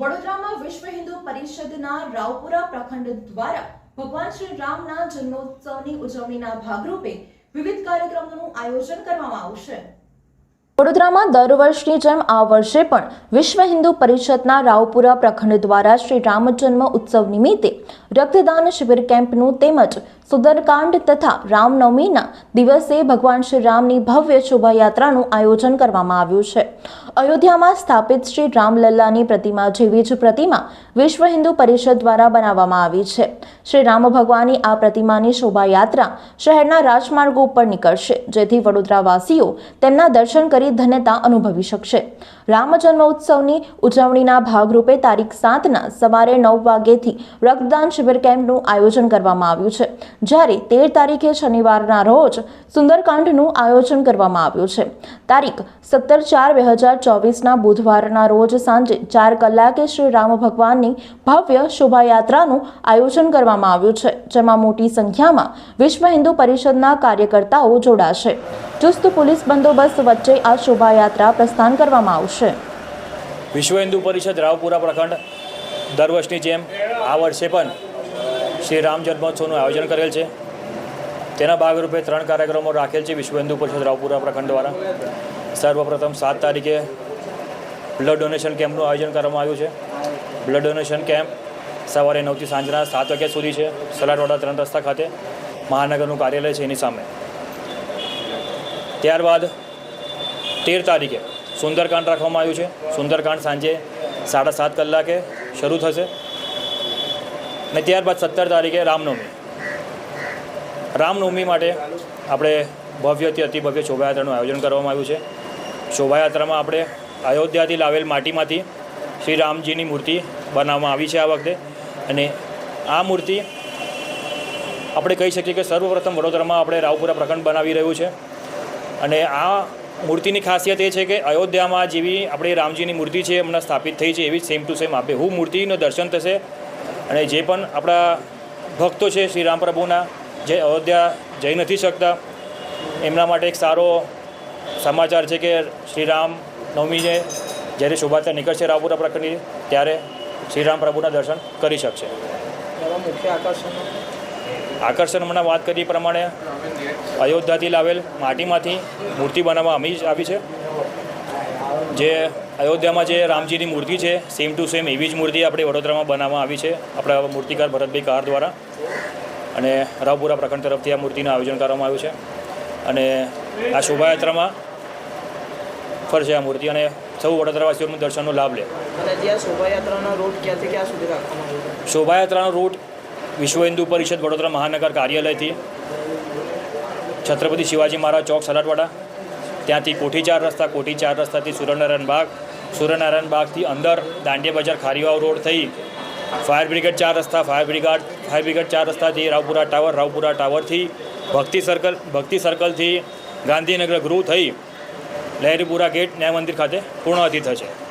વડોદરામાં વિશ્વ હિન્દુ પરિષદના રાવપુરા પ્રખંડ દ્વારા ભગવાન શ્રી રામના જન્મોત્સવની ઉજવણીના ભાગરૂપે વિવિધ કાર્યક્રમોનું આયોજન કરવામાં આવશે. વડોદરામાં દર વર્ષની જેમ આ વર્ષે પણ વિશ્વ હિન્દુ પરિષદના રાવપુરા પ્રખંડ દ્વારા શ્રી રામ જન્મ ઉત્સવ નિમિત્તે રક્તદાન શિબિર કેમ્પનું તેમજ સુંદરકાંડ તથા રામનવમીના દિવસે ભગવાન શ્રી રામની ભવ્ય શોભાયાત્રાનું આયોજન કરવામાં આવ્યું છે. અયોધ્યામાં સ્થાપિત શ્રી રામલલ્લાની પ્રતિમા જેવી જ પ્રતિમા વિશ્વ હિન્દુ પરિષદ દ્વારા બનાવવામાં આવી છે. શ્રી રામ ભગવાનની આ પ્રતિમાની શોભાયાત્રા શહેરના રાજમાર્ગો ઉપર નીકળશે, જેથી વડોદરાવાસીઓ તેમના દર્શન કરી ધન્યતા અનુભવી શકશે. રામ જન્મોત્સવની ઉજવણીના ભાગરૂપે તારીખ સાતના સવારે નવ વાગ્યેથી રક્તદાન શિબિર કેમ્પનું આયોજન કરવામાં આવ્યું છે. જ્યારે તેર તારીખે શનિવારના રોજ સુંદરકાંડનું આયોજન કરવામાં આવ્યું છે. તારીખ સત્તર ચાર બે હજાર ચોવીસના બુધવારના રોજ સાંજે ચાર કલાકે શ્રી રામ ભગવાનની ભવ્ય શોભાયાત્રાનું આયોજન કરવામાં આવ્યું છે, જેમાં મોટી સંખ્યામાં વિશ્વ હિન્દુ પરિષદના કાર્યકર્તાઓ જોડાશે. ચુસ્ત પોલીસ બંદોબસ્ત વચ્ચે આ શોભાયાત્રા પ્રસ્થાન કરવામાં આવશે. વિશ્વ હિન્દુ પરિષદ રાવપુરા પ્રખંડ દર વર્ષની જેમ આ વર્ષે પણ શ્રી રામ જન્મોત્સવનું આયોજન કરેલ છે. તેના ભાગરૂપે ત્રણ કાર્યક્રમો રાખેલ છે વિશ્વ હિન્દુ પરિષદ રાવપુરા પ્રખંડ દ્વારા. સર્વપ્રથમ સાત તારીખે બ્લડ ડોનેશન કેમ્પનું આયોજન કરવામાં આવ્યું છે. બ્લડ ડોનેશન કેમ્પ સવારે નવથી સાંજના સાત વાગ્યા સુધી છે, સલાડવાડા ત્રણ રસ્તા ખાતે, મહાનગરનું કાર્યાલય છે એની સામે. ત્યારબાદ તેર તારીખે સુંદરકાંડ રાખવામાં આવ્યું છે. સુંદરકાંડ સાંજે સાડા સાત કલાકે શરૂ થશે. ને ત્યારબાદ સત્તર તારીખે રામનવમી. રામનવમી માટે આપણે ભવ્યથી અતિ ભવ્ય શોભાયાત્રાનું આયોજન કરવામાં આવ્યું છે. શોભાયાત્રામાં આપણે અયોધ્યાથી લાવેલ માટીમાંથી શ્રી રામજીની મૂર્તિ બનાવવામાં આવી છે આ વખતે. અને આ મૂર્તિ આપણે કહી શકીએ કે સર્વપ્રથમ વડોદરામાં આપણે રાવપુરા પ્રખંડ બનાવી રહ્યું છે. અને આ મૂર્તિની ખાસિયત એ છે કે અયોધ્યામાં જેવી આપણી રામજીની મૂર્તિ છે હમણાં સ્થાપિત થઈ છે, એવી સેમ ટુ સેમ આપે. હું મૂર્તિનું દર્શન થશે અને જે પણ આપણા ભક્તો છે શ્રી રામ પ્રભુના જે અયોધ્યા જઈ નથી શકતા એમના માટે એક સારો સમાચાર છે કે શ્રી રામ નવમીને જ્યારે શોભાયાત્રા નીકળશે રાવપુરા પ્રખંડની ત્યારે શ્રી રામ પ્રભુના દર્શન કરી શકશે. મુખ્ય આકર્ષણ? હમણાં વાત કરી પ્રમાણે અયોધ્યાથી લાવેલ માટીમાંથી મૂર્તિ બનાવવામાં આવી આવી છે. જે અયોધ્યામાં જે રામજીની મૂર્તિ છે સેમ ટુ સેમ એવી જ મૂર્તિ આપણે વડોદરામાં બનાવવામાં આવી છે આપણા મૂર્તિકાર ભરતભાઈ કાર દ્વારા. અને રાવપુરા પ્રખંડ તરફથી આ મૂર્તિનું આયોજન કરવામાં આવ્યું છે. અને આ શોભાયાત્રામાં ફરશે આ મૂર્તિ અને સૌ વડોદરાવાસીઓનું દર્શનનો લાભ લે. શોભાયાત્રાનો રૂટ ક્યાંથી ક્યાં સુધી રાખવામાં શોભાયાત્રાનો રૂટ વિશ્વ હિન્દુ પરિષદ વડોદરા મહાનગર કાર્યાલયથી છત્રપતિ શિવાજી મહારાજ ચોક સલાટવાડા ત્યાંથી કોઠી ચાર રસ્તા કોઠી ચાર રસ્તાથી સુરેન્દ્રનારાયણ બાગ સૂર્યનારાયણ બાગથી અંદર દાંડિયા બજાર ખારીવાવ રોડ થઈ ફાયર બ્રિગેડ ચાર રસ્તા, ફાયર બ્રિગેડ ફાયર બ્રિગેડ ચાર રસ્તાથી રાવપુરા ટાવર, રાવપુરા ટાવરથી ભક્તિ સર્કલ ભક્તિ સર્કલથી ગાંધીનગર ગૃહ થઈ લહેરીપુરા ગેટ ન્યાય મંદિર ખાતે પૂર્ણાવતી થશે.